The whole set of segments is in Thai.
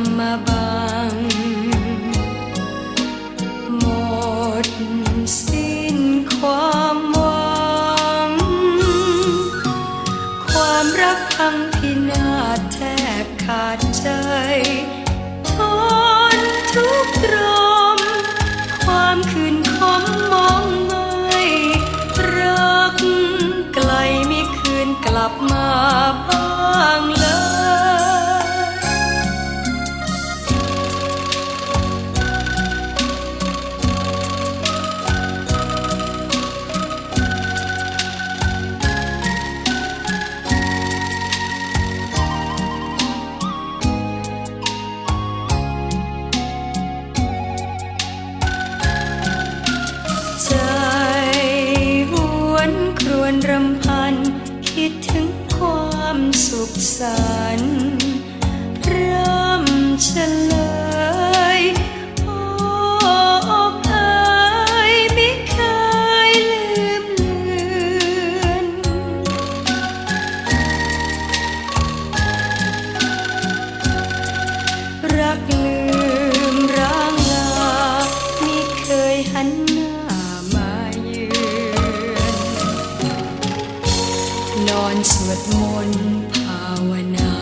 รรมมาบัง หมดสิ้นความหวัง ความรักพัง รำพัน คิดถึงความสุขสันต์พร่ำเฉลยออกอ๋ยไม่เคยลืมเลือน รักลืมร้างลาไม่เคยหัน วดมนต์ภาวนา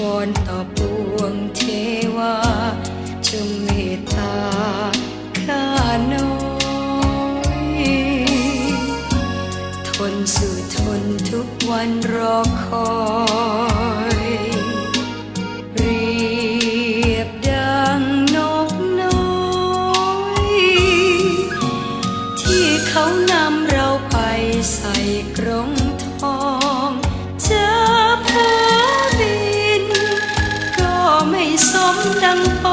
วอนต่อปวงเทวาจงเมตตาข้าน้อยทนสู่ทนทุกวันรอคอย ม